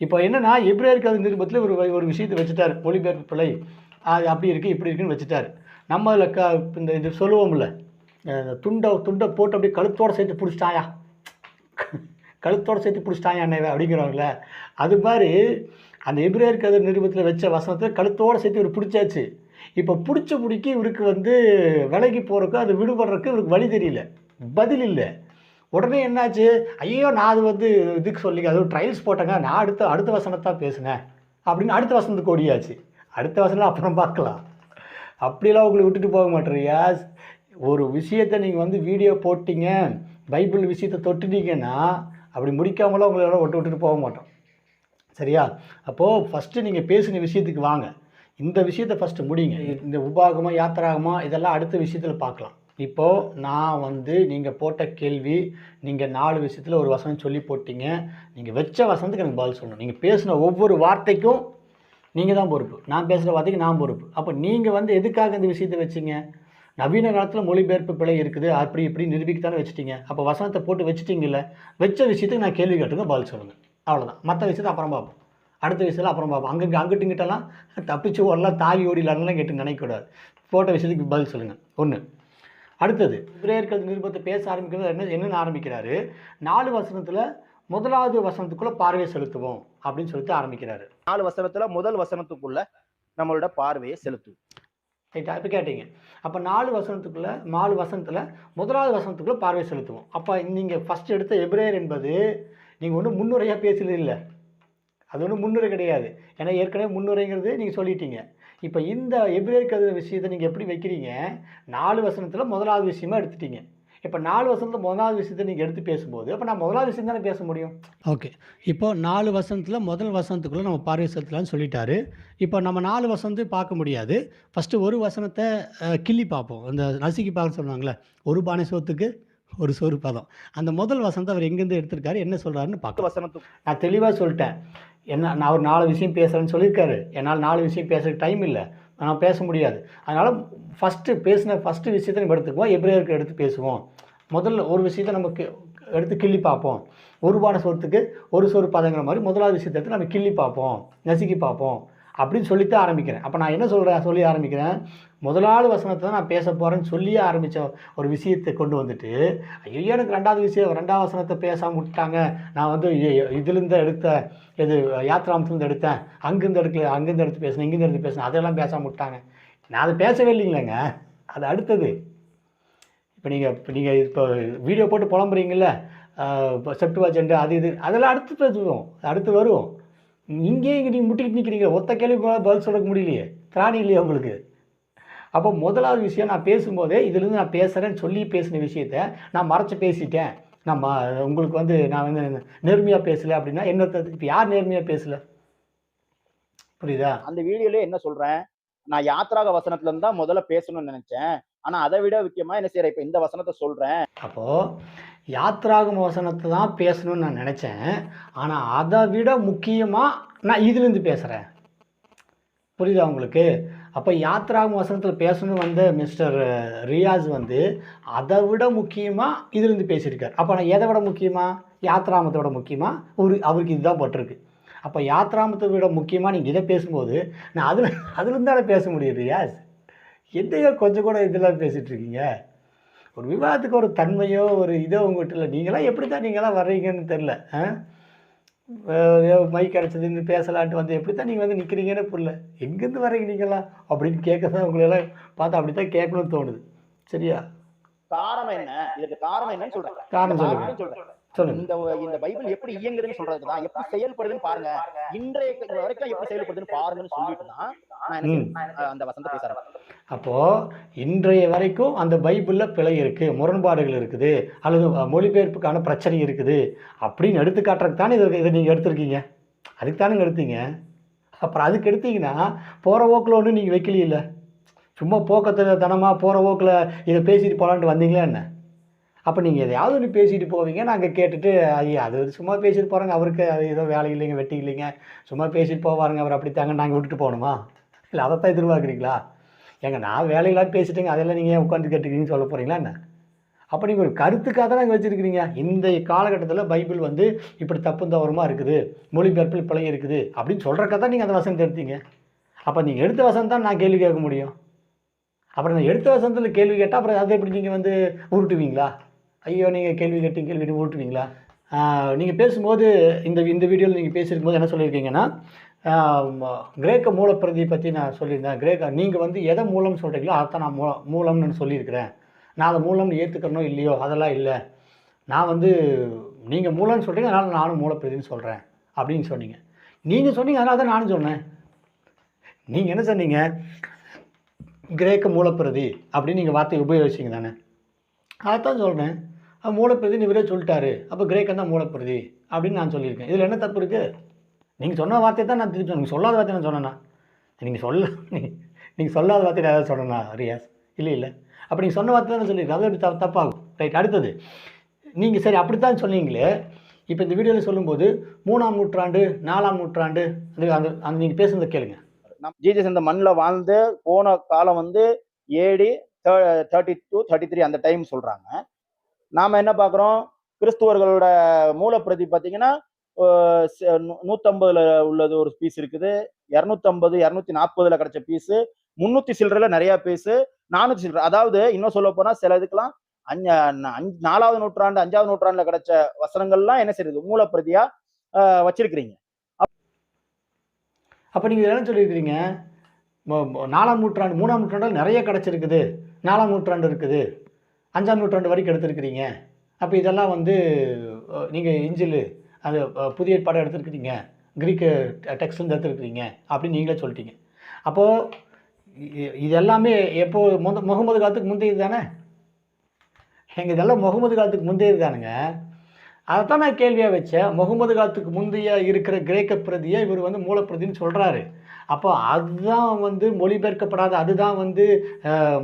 இப்போ என்னன்னா எப்ரேயருக்கு அது நிருபத்தில் ஒரு ஒரு விஷயத்தை வச்சுட்டார் மொழிபெயர்ப்பு பிள்ளை அது அப்படி இருக்குது இப்படி இருக்குன்னு வச்சுட்டார். நம்ம அதில் க இந்த இது சொல்லுவோம்ல துண்டை துண்டை போட்டு அப்படியே கழுத்தோடு சேர்த்து பிடிச்சிட்டாயா? கழுத்தோட சேர்த்து பிடிச்சிட்டாயா என்ன அப்படிங்கிறாங்கள அது மாதிரி அந்த எப்ரேயருக்கு அது நிருபத்தில் வச்ச வசனத்தை கழுத்தோடு சேர்த்து இவர் பிடிச்சாச்சு. இப்போ பிடிச்ச பிடிக்கி இவருக்கு வந்து விலைக்கு போகிறக்கு அது விடுபடுறதுக்கு இவருக்கு வழி தெரியல. பதில் இல்லை. உடனே என்னாச்சு? ஐயோ நான் அது வந்து இதுக்கு சொல்லி அது ட்ரையல்ஸ் போட்டேங்க. நான் அடுத்த அடுத்த வசனத்தான் பேசினேன். அப்படின்னு அடுத்த வசனத்துக்கு ஓடியாச்சு. அடுத்த வசனம் அப்புறம் பார்க்கலாம். அப்படிலாம் உங்களை விட்டுட்டு போக மாட்டேறியா? ஒரு விஷயத்தை நீங்கள் வந்து வீடியோ போட்டிங்க பைபிள் விஷயத்தை தொட்டுட்டீங்கன்னா அப்படி முடிக்காமலாம் உங்களெல்லாம் விட்டு விட்டுட்டு போக மாட்டோம். சரியா? அப்போது ஃபஸ்ட்டு நீங்கள் பேசின விஷயத்துக்கு வாங்க. இந்த விஷயத்தை ஃபஸ்ட்டு முடிங்க. இந்த உபாகமாக யாத்திராகமா இதெல்லாம் அடுத்த விஷயத்தில் பார்க்கலாம். இப்போது நான் வந்து நீங்கள் போட்ட கேள்வி நீங்கள் நாலு விஷயத்தில் ஒரு வசனம் சொல்லி போட்டீங்க. நீங்கள் வச்ச வசனத்துக்கு எனக்கு பதில் சொல்லணும். நீங்கள் பேசின ஒவ்வொரு வார்த்தைக்கும் நீங்கள் தான் பொறுப்பு. நான் பேசுகிற வார்த்தைக்கு நான் பொறுப்பு. அப்போ நீங்கள் வந்து எதுக்காக இந்த விஷயத்தை வச்சீங்க? நவீன காலத்தில் மொழிபெயர்ப்பு பிழை இருக்குது. அப்படி இப்படி நிரூபிக்கத்தானே வச்சுட்டீங்க. அப்போ வசனத்தை போட்டு வச்சுட்டிங்கல்ல? வச்ச விஷயத்துக்கு நான் கேள்வி கேட்டுங்க பதில் சொல்லுங்கள் அவ்வளோதான் மற்ற விஷயத்தை அப்புறம் பார்ப்போம். அடுத்த விஷயத்தில் அப்புறம் பார்ப்போம். அங்கே அங்கிட்டுங்கிட்டலாம் தப்பிச்சு ஓடலாம் தாவி ஓடிலாம்லாம் கேட்டு நினைக்கக்கூடாது. போட்ட விஷயத்துக்கு பதில் சொல்லுங்கள் ஒன்று அடுத்தது பிரேயர்கள் நிருபத்தை பேச ஆரம்பிக்கிறது என்ன என்னென்னு ஆரம்பிக்கிறாரு. நாலு வசனத்தில் முதலாவது வசனத்துக்குள்ளே பார்வை செலுத்துவோம் அப்படின்னு சொல்லிட்டு ஆரம்பிக்கிறாரு. நாலு வசனத்துல முதல் வசனத்துக்குள்ள நம்மளோட பார்வையை செலுத்தும் ரைட்டா இப்போ கேட்டீங்க. அப்போ நாலு வசனத்துக்குள்ளே நாலு வசனத்தில் முதலாவது வசனத்துக்குள்ளே பார்வை செலுத்துவோம். அப்போ நீங்கள் ஃபஸ்ட் எடுத்த எபிரேயர் என்பது நீங்கள் ஒன்றும் முன்னுரையாக பேசுறது இல்லை. அது ஒன்றும் முன்னுரை கிடையாது. ஏன்னா ஏற்கனவே முன்னுரைங்கிறது நீங்கள் சொல்லிட்டீங்க. இப்போ இந்த எபிரேயர் கதை விஷயத்தை நீங்கள் எப்படி வைக்கிறீங்க? நாலு வசனத்தில் முதலாவது விஷயமா எடுத்துட்டீங்க. இப்போ நாலு வசனத்தில் முதலாவது விஷயத்தை நீங்கள் எடுத்து பேசும்போது அப்போ நான் முதலாவது விஷயம் தானே பேச முடியும்? ஓகே. இப்போ நாலு வசனத்தில் முதல் வசனத்துக்குள்ளே நம்ம பார்வை செலுத்தலாம்னு சொல்லிட்டாரு. இப்போ நம்ம நாலு வசனத்தை பார்க்க முடியாது. ஃபஸ்ட்டு ஒரு வசனத்தை கிள்ளி பார்ப்போம். அந்த நசுக்கி பார்க்க சொல்லுவாங்களே ஒரு பானை சோத்துக்கு ஒரு சோறு பதம். அந்த முதல் வசனத்தை அவர் எங்கேருந்து எடுத்திருக்காரு என்ன சொல்கிறாருன்னு பார்க்கலாம். வசனத்துக்கு. நான் தெளிவாக சொல்லிட்டேன். என்ன நான் ஒரு நாலு விஷயம் பேசுகிறேன்னு சொல்லியிருக்காரு. என்னால் நாலு விஷயம் பேசுறதுக்கு டைம் இல்லை. நான் பேச முடியாது. அதனால் ஃபஸ்ட்டு பேசின ஃபஸ்ட்டு விஷயத்தை நம்ம எடுத்துக்குவோம். எப்ரேயருக்கு எடுத்து பேசுவோம். முதல்ல ஒரு விஷயத்தை நம்ம கி- எடுத்து கிள்ளி பார்ப்போம். ஒரு பான சோறுத்துக்கு ஒரு சோறு பதங்கிற மாதிரி முதலாவது விஷயத்தை எடுத்து நம்ம கிள்ளி பார்ப்போம். நசுக்கி பார்ப்போம். அப்படின்னு சொல்லித்தான் ஆரம்பிக்கிறேன். அப்போ நான் என்ன சொல்கிறேன் சொல்லி ஆரம்பிக்கிறேன். முதலாவது வசனத்தை தான் நான் பேச போகிறேன்னு சொல்லியே ஆரம்பித்த ஒரு விஷயத்தை கொண்டு வந்துட்டு ஐயோ எனக்கு ரெண்டாவது விஷயம் ரெண்டாவது வசனத்தை பேசாமல் விட்டாங்க நான் வந்து இதுலேருந்து எடுத்த இது யாத்ராமத்துலேருந்து எடுத்தேன். அங்கேருந்து எடுக்கல அங்கேருந்து எடுத்து பேசினேன் இங்கேருந்து எடுத்து பேசினேன். அதெல்லாம் பேசாமல் விட்டாங்க. நான் அதை பேசவே இல்லைங்களேங்க. அது அடுத்தது. இப்போ நீங்கள் இப்போ நீங்கள் இப்போ வீடியோ போட்டு புலம்புறீங்கள இப்போ செப்டுவா அது இது அதெல்லாம் அடுத்து பேசுவோம். அடுத்து வருவோம். இங்கேயே இங்கே நீங்கள் முட்டிக்கிட்டு நிற்கிறீங்க ஒத்த கேள்விக்கு மேலே பதில் சொல்ல முடியலையே. திராணி இல்லையா உங்களுக்கு? அப்போ முதலாவது விஷயம் நான் பேசும்போதே இதுலேருந்து நான் பேசுகிறேன்னு சொல்லி பேசின விஷயத்த நான் மறைச்சி பேசிட்டேன். நான் ம- உங்களுக்கு வந்து நான் வந்து நேர்மையாக பேசலை அப்படின்னா என்ன இப்போ யார் நேர்மையாக பேசலை? புரியுதா? அந்த வீடியோல என்ன சொல்கிறேன் நான் யாத்திராக வசனத்துலேருந்து தான் முதல்ல பேசணும்னு நினச்சேன். ஆனா அதை விட முக்கியமா என்ன செய்யற இப்ப இந்த வசனத்தை சொல்றேன். அப்போது யாத்ராகும் வசனத்தை தான் பேசணும்னு நான் நினச்சேன். ஆனால் அதை விட முக்கியமாக நான் இதுலேருந்து பேசுகிறேன் புரியுதா உங்களுக்கு? அப்போ யாத்ராகும் வசனத்தில் பேசணும் வந்த மிஸ்டர் ரியாஸ் வந்து அதை விட முக்கியமாக இதுலேருந்து பேசியிருக்கார். அப்போ நான் எதை விட முக்கியமாக யாத்ராமத்தை விட முக்கியமாக ஒரு அவருக்கு இதுதான் பட்டிருக்கு. அப்போ யாத்ராமத்தை விட முக்கியமாக நீங்கள் இதை பேசும்போது நான் அதில் அதுலேருந்து தானே பேச முடியும் ரியாஸ் என்னையோ கொஞ்சம் கூட இதெல்லாம் பேசிகிட்டு இருக்கீங்க ஒரு விவாதத்துக்கு ஒரு தன்மையோ ஒரு இதோ உங்கள்கிட்ட இல்லை நீங்களாம் எப்படி தான் நீங்களாம் வர்றீங்கன்னு தெரில மைக் கிடச்சதுன்னு பேசலான்ட்டு வந்து எப்படி தான் நீங்கள் வந்து நிற்கிறீங்கன்னு புரியல. எங்கேருந்து வர்றீங்க நீங்களாம்? அப்படின்னு கேட்க தான் உங்களெல்லாம் பார்த்தா அப்படி தான் கேட்கணும்னு தோணுது. சரியா? காரணம் என்ன? இதுக்கு காரணம் என்னன்னு சொல்றேன். காரணம் சொல்லுங்க. காரணம் சொல்றேன். சொல்லுங்க இந்த இந்த பைபிள் எப்படி இயங்குதுன்னு சொல்றதுக்கு தான் எப்படி செயல்படுதுன்னு பாருங்க. இன்றைய வரைக்கும் எப்படி செயல்படுதுன்னு பாருங்கன்னு சொல்லிட்டு தான் நான் அந்த வசனத்தை பேசுறேன் அப்போது இன்றைய வரைக்கும் அந்த பைபிளில் பிழை இருக்குது முரண்பாடுகள் இருக்குது அல்லது மொழிபெயர்ப்புக்கான பிரச்சனை இருக்குது அப்படின்னு எடுத்து காட்டுறதுக்கு தானே இதை இதை நீங்கள் எடுத்திருக்கீங்க? அதுக்கு தானே எடுத்தீங்க? அப்புறம் அதுக்கு எடுத்தீங்கன்னா போகிற போக்கில் ஒன்றும் நீங்கள் வைக்கலையில்ல சும்மா போக்கத்தில் தனமாக போகிற போக்கில் இதை பேசிட்டு போகலான்ட்டு வந்தீங்களா என்ன? அப்போ நீங்கள் எதையாவது ஒன்று பேசிட்டு போவீங்க. நாங்கள் கேட்டுட்டு ஐயா அது சும்மா பேசிட்டு போகிறாங்க அவருக்கு அது ஏதோ வேலை இல்லைங்க வெட்டி இல்லைங்க. சும்மா பேசிட்டு போவாருங்க அவர் அப்படித்தாங்க நாங்கள் விட்டுட்டு போகணுமா? இல்லை அதைத்தான் எதிர்பார்க்குறீங்களா? ஏங்க நான் வேலையெல்லாம் பேசிட்டேங்க அதெல்லாம் நீங்கள் உட்காந்து கேட்டுக்கிறீங்கன்னு சொல்ல போகிறீங்களா என்ன? அப்போ நீங்கள் ஒரு கருத்துக்காக தான் நாங்கள் வச்சுருக்கிறீங்க. இந்த காலகட்டத்தில் பைபிள் வந்து இப்படி தப்பு தவறுமா இருக்குது மொழிபெயர்ப்பில் பிழை இருக்குது அப்படின்னு சொல்கிறக்க தான் நீங்கள் அந்த வசனத்தை எடுத்தீங்க. அப்போ நீங்கள் எடுத்த வசனம் தான் நான் கேள்வி கேட்க முடியும். அப்புறம் நான் எடுத்த வசனத்தில் கேள்வி கேட்டால் அப்புறம் அதை எப்படி நீங்கள் வந்து உருட்டுவீங்களா? ஐயோ நீங்கள் கேள்வி கேட்டு கேள்வி ஓட்டுவீங்களா? நீங்கள் பேசும்போது இந்த இந்த வீடியோவில் நீங்கள் பேசியிருக்கும்போது என்ன சொல்லியிருக்கீங்கன்னா கிரேக்க மூலப்பிரதியை பற்றி நான் சொல்லியிருந்தேன். கிரேக்க நீங்கள் வந்து எதை மூலம்னு சொல்கிறீங்களோ அதைத்தான் நான் மூ மூலம்னு சொல்லியிருக்கிறேன். நான் அதை மூலம்னு ஏற்றுக்கணும் இல்லையோ அதெல்லாம் இல்லை. நான் வந்து நீங்கள் மூலம்னு சொல்கிறீங்க அதனால் நானும் மூலப்பிரதின்னு சொல்கிறேன் அப்படின்னு சொன்னீங்க. நீங்கள் சொன்னீங்க அதனால தான் நானும் சொன்னேன். நீங்கள் என்ன சொன்னீங்க? கிரேக்க மூலப்பிரதி அப்படின்னு நீங்கள் வார்த்தையை உபயோகிச்சிங்க தானே. அதைத்தான் சொல்கிறேன் மூலப்பிரதின்னு இவரே சொல்லிட்டாரு. அப்போ கிரேக்கம் தான் மூலப்பிரதி அப்படின்னு நான் சொல்லியிருக்கேன். இதில் என்ன தப்பு இருக்குது நீங்கள் சொன்ன வார்த்தையை தான் நான் திருப்பி நீங்கள் சொல்லாத வார்த்தை நான் சொன்னேன்னா நீங்கள் சொல்ல நீங்கள் சொல்லாத வார்த்தை ஏதாவது சொன்னேன்னா ரியாஸ்? இல்லை இல்லை. அப்போ நீங்கள் சொன்ன வார்த்தை தான் சொல்லியிருக்கேன். அது தப்பு தப்பாகும்? ரைட் அடுத்தது. நீங்கள் சரி அப்படித்தான் சொன்னீங்களே. இப்போ இந்த வீடியோவில் சொல்லும்போது மூணாம் நூற்றாண்டு நாலாம் நூற்றாண்டு அந்த அந்த அந்த நீங்கள் பேசுனதை கேளுங்க. நம் ஜீசஸ் இந்த மண்ணில் வாழ்ந்து போன காலம் வந்து AD thirty two thirty three அந்த டைம் சொல்கிறாங்க நாம என்ன பார்க்குறோம்? கிறிஸ்துவர்களோட மூலப்பிரதி பார்த்தீங்கன்னா ச- நூ- நூத்தம்பதுல உள்ளது ஒரு பீஸ் இருக்குது. இரநூத்தம்பது இரநூத்தி நாற்பதுல கிடைச்ச பீஸு முன்னூத்தி சில்லறைல நிறைய பீஸு நானூத்தி சில்லறை. அதாவது இன்னும் சொல்ல போனா சில இதுக்கெல்லாம் அஞ்சு நாலாவது நூற்றாண்டு அஞ்சாவது நூற்றாண்டுல கிடைச்ச வசனங்கள்லாம் என்ன செய்யுது மூலப்பிரதியா வச்சிருக்கிறீங்க. அப்போ நீங்கள் என்ன சொல்லியிருக்கிறீங்க? நாலாம் நூற்றாண்டு மூணாம் நூற்றாண்டில் நிறைய கிடச்சிருக்குது. நாலாம் நூற்றாண்டு இருக்குது. அஞ்சாம் நூற்றாண்டு வரைக்கும் எடுத்திருக்கிறீங்க. அப்போ இதெல்லாம் வந்து நீங்கள் இஞ்சில் அது புதிய ஏற்பாடு எடுத்திருக்கிறீங்க. கிரீக்கு டெக்ஸ்ட்லேருந்து எடுத்துருக்கிறீங்க அப்படின்னு நீங்களே சொல்லிட்டீங்க. அப்போது இது எல்லாமே எப்போ முத முகமது காலத்துக்கு முந்தையது தானே? எங்கள் இதெல்லாம் முகமது காலத்துக்கு முந்தையது தானுங்க. அதை தான் நான் கேள்வியாக வச்சேன். முகமது காலத்துக்கு முந்தைய இருக்கிற கிரேக்க பிரதியை இவர் வந்து மூலப்பிரதின்னு சொல்கிறாரு அப்போ அதுதான் வந்து மொழிபெயர்க்கப்படாத அதுதான் வந்து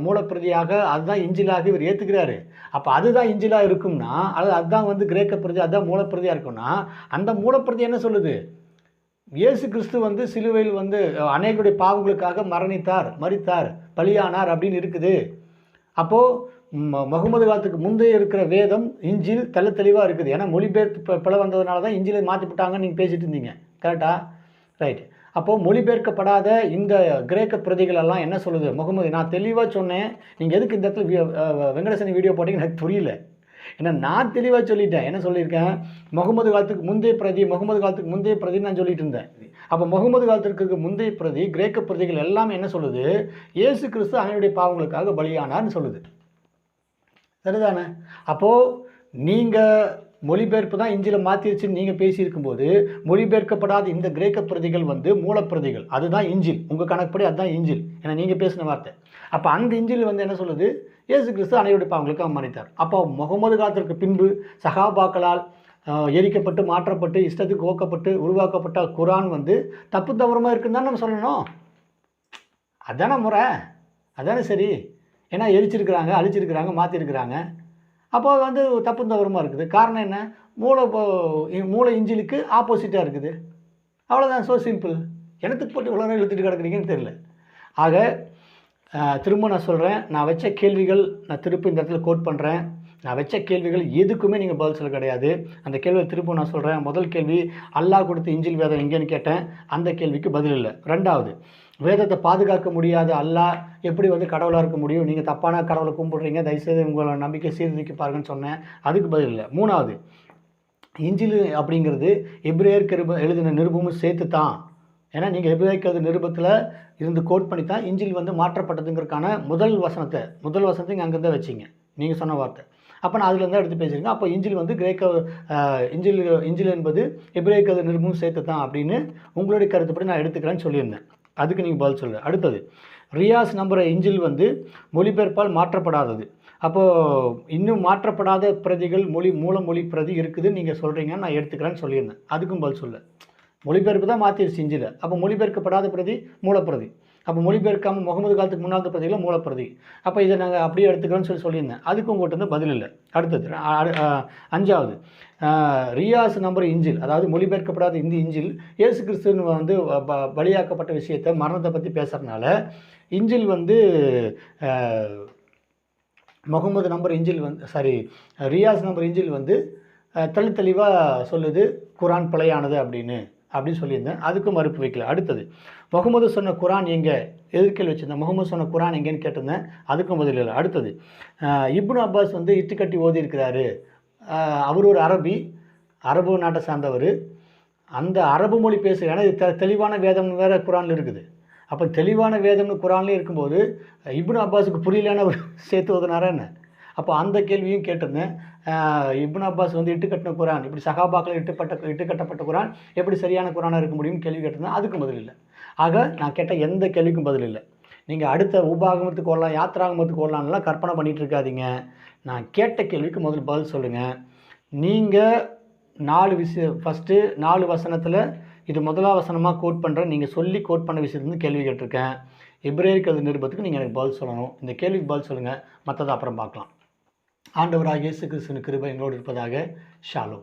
மூலப்பிரதியாக அதுதான் இஞ்சிலாக இவர் ஏற்றுக்கிறாரு அப்போ அதுதான் இஞ்சிலாக இருக்கும்னா அது அதுதான் வந்து கிரேக்க பிரதி அதுதான் மூலப்பிரதியாக இருக்கும்னா அந்த மூலப்பிரதி என்ன சொல்லுது? இயேசு கிறிஸ்து வந்து சிலுவையில் வந்து அநேகருடைய பாவங்களுக்காக மரணித்தார் மறித்தார் பலியானார் அப்படின்னு இருக்குது. அப்போது முகமது காலத்துக்கு முந்தைய இருக்கிற வேதம் இஞ்சில் தெள்ள தெளிவாக இருக்குது. ஏன்னா மொழிபெயர்த்து பிழை வந்ததுனால தான் இஞ்சிலை மாற்றிவிட்டாங்கன்னு நீங்கள் பேசிட்டு இருந்தீங்க. கரெக்டாக ரைட் அப்போது மொழிபெயர்க்கப்படாத இந்த கிரேக்க பிரதிகள் எல்லாம் என்ன சொல்லுது? முகமது நான் தெளிவாக சொன்னேன். நீங்கள் எதுக்கு இந்த இடத்துல வெங்கடேசன் வீடியோ போட்டிங்க எனக்கு புரியல. ஏன்னா நான் தெளிவாக சொல்லிட்டேன். என்ன சொல்லியிருக்கேன்? முகமது காலத்துக்கு முந்தைய பிரதி முகமது காலத்துக்கு முந்தைய பிரதின்னு நான் சொல்லிட்டு இருந்தேன். அப்போ முகமது காலத்திற்கு முந்தைய பிரதி கிரேக்க பிரதிகள் எல்லாமே என்ன சொல்லுது? இயேசு கிறிஸ்து அவனுடைய பாவங்களுக்காக பலியானார்னு சொல்லுது. சரிதானே? அப்போது நீங்கள் மொழிபெயர்ப்பு தான் இஞ்சில மாற்றிருச்சுன்னு நீங்கள் பேசியிருக்கும்போது மொழிபெயர்க்கப்படாத இந்த கிரேக்க பிரதிகள் வந்து மூலப்பிரதிகள். அதுதான் இஞ்சில். உங்கள் கணக்குப்படி அதுதான் இஞ்சில். ஏன்னா நீங்கள் பேசின வார்த்தை. அப்போ அந்த இஞ்சில் வந்து என்ன சொல்லுது? இயேசு கிறிஸ்து அனைவருடைய பாவங்களுக்கு அவமானித்தார் அப்போ முகமது காலத்திற்கு பின்பு சகாபாக்களால் எரிக்கப்பட்டு மாற்றப்பட்டு இஷ்டத்துக்கு ஓக்கப்பட்டு உருவாக்கப்பட்ட குரான் வந்து தப்பு தவறமாக இருக்குன்னு தான் நம்ம சொல்லணும். அதானே முறை. அதானே சரி. ஏன்னா எரிச்சிருக்கிறாங்க அழிச்சிருக்கிறாங்க மாற்றிருக்கிறாங்க அப்போ வந்து தப்பு தவறுமா இருக்குது. காரணம் என்ன? மூளை இப்போ- மூளை இஞ்சிலுக்கு ஆப்போசிட்டாக இருக்குது. அவ்வளோதான் ஸோ சிம்பிள் எனத்துக்கு போட்டு இவ்வளோ நேரம் இழுத்துட்டு கிடக்குறீங்கன்னு தெரியல. ஆக திரும்ப நான் சொல்கிறேன் நான் வச்ச கேள்விகள் நான் திருப்பி இந்த இடத்துல கோட் பண்ணுறேன் நான் வச்ச கேள்விகள் எதுக்குமே நீங்கள் பதில் சொல்ல கிடையாது. அந்த கேள்வியை திருப்பவும் நான் சொல்கிறேன் முதல் கேள்வி அல்லாஹ் கொடுத்த இஞ்சில் வேதம் எங்கேன்னு கேட்டேன். அந்த கேள்விக்கு பதில் இல்லை. ரெண்டாவது வேதத்தை பாதுகாக்க முடியாத அல்லாஹ் எப்படி வந்து கடவுளாக இருக்க முடியும்? நீங்கள் தப்பான கடவுளை கும்பிடுறீங்க. தயவுசெய்து உங்களோட நம்பிக்கை சீர்தூக்கி பாருங்கன்னு சொன்னேன். அதுக்கு பதில் இல்லை. மூணாவது இஞ்சில் அப்படிங்கிறது எப்ரேயர் கிருப எழுதின நிருபமும் சேர்த்து தான் ஏன்னா நீங்கள் எப்ரேயர் நிருபத்தில் இருந்து கோட் பண்ணி தான் இஞ்சில் வந்து மாற்றப்பட்டதுங்கிறதுக்கான முதல் வசனத்தை முதல் வசனத்தை இங்கே அங்கேருந்து வச்சிங்க. நீங்கள் சொன்ன வார்த்தை. அப்போ நான் அதுலேருந்து எடுத்து பேசியிருக்கேன். அப்போ இஞ்சில் வந்து கிரேக்க இஞ்சில் இஞ்சில் என்பது எப்ரேயர் நிருபமும் சேர்த்து தான் அப்படின்னு உங்களுடைய கருத்துப்படி நான் எடுத்துக்கிறேன்னு சொல்லியிருந்தேன். அதுக்கு நீங்கள் பதில் சொல்லு அடுத்தது ரியாஸ் நம்புகிற இஞ்சில் வந்து மொழிபெயர்ப்பால் மாற்றப்படாதது. அப்போது இன்னும் மாற்றப்படாத பிரதிகள் மொழி மூலமொழி பிரதி இருக்குதுன்னு நீங்கள் சொல்கிறீங்கன்னு நான் எடுத்துக்கிறேன்னு சொல்லியிருந்தேன். அதுக்கும் பதில் சொல்ல மொழிபெயர்ப்பு தான் மாற்றிருச்சு இஞ்சில். அப்போ மொழிபெயர்க்கப்படாத பிரதி மூலப்பிரதி. அப்போ மொழிபெயர்க்காமல் முகமது காலத்துக்கு முன்னாள் பிரதிகள் மூலப்பிரதி. அப்போ இதை நாங்கள் அப்படியே எடுத்துக்கிறோன்னு சொல்லி சொல்லியிருந்தேன். அதுக்கும் உங்கள்கிட்ட வந்து பதில் இல்லை. அடுத்தது அஞ்சாவது ரியாஸ் நம்பர் இஞ்சில் அதாவது மொழிபெயர்க்கப்படாத இந்த இஞ்சில் இயேசு கிறிஸ்துன்னு வந்து பலியாக்கப்பட்ட விஷயத்தை மரணத்தை பற்றி பேசுகிறதுனால இஞ்சில் வந்து முகமது நம்பர் இஞ்சில் வந்து சாரி ரியாஸ் நம்பர் இஞ்சில் வந்து தெளி தெளிவாக சொல்லுது குரான் பிழையானது அப்படின்னு அப்படின்னு சொல்லியிருந்தேன். அதுக்கும் மறுப்பு வைக்கல. அடுத்தது முகமது சொன்ன குரான் எங்கே? எதிர்கேள்வி வச்சிருந்தேன். முகமது சொன்ன குரான் எங்கேன்னு கேட்டிருந்தேன். அதுக்கும் பதில் இல்லை. அடுத்தது இப்னு அப்பாஸ் வந்து இட்டுக்கட்டி ஓதி இருக்கிறாரு அவர் ஒரு அரபி அரபு நாட்டை சார்ந்தவர். அந்த அரபு மொழி பேசுகிற ஏன்னா இது தெ தெளிவான வேதம்னு வேறு குரானில் இருக்குது. அப்போ தெளிவான வேதம்னு குரான்லேயே இருக்கும்போது இப்னு அப்பாஸுக்கு புரியலன்னு அவர் சேர்த்து ஓதுனாரா என்ன? அப்போ அந்த கேள்வியும் கேட்டிருந்தேன். இப்னு அப்பாஸ் வந்து இட்டுக்கட்டின குரான் இப்படி சகாபாக்கள் இட்டுப்பட்ட இட்டுக்கட்டப்பட்ட குரான் எப்படி சரியான குரானாக இருக்க முடியும்னு கேள்வி கேட்டிருந்தேன். அதுக்கு முதல் இல்லை. ஆக நான் கேட்ட எந்த கேள்விக்கும் பதில் இல்லை. நீங்கள் அடுத்த உபாகமத்துக்கு ஓடலாம் யாத்திராகமத்துக்கு ஓடலாம்லாம் கற்பனை பண்ணிகிட்டு இருக்காதீங்க. நான் கேட்ட கேள்விக்கு முதல்ல பதில் சொல்லுங்கள் நீங்கள் நாலு விஷயம் ஃபஸ்ட்டு நாலு வசனத்தில் இது முதலா வசனமாக கோட் பண்ணுறேன் நீங்கள் சொல்லி கோட் பண்ண விஷயத்துலேருந்து கேள்வி கேட்டிருக்கேன். எப்ரேயருக்கு அது நிருபத்துக்கு நீங்கள் எனக்கு பதில் சொல்லணும். இந்த கேள்விக்கு பதில் சொல்லுங்கள் மற்றதை அப்புறம் பார்க்கலாம். ஆண்டவராக இயேசு கிறிஸ்துவின் கிருபை எங்களோடு இருப்பதாக. ஷாலோ.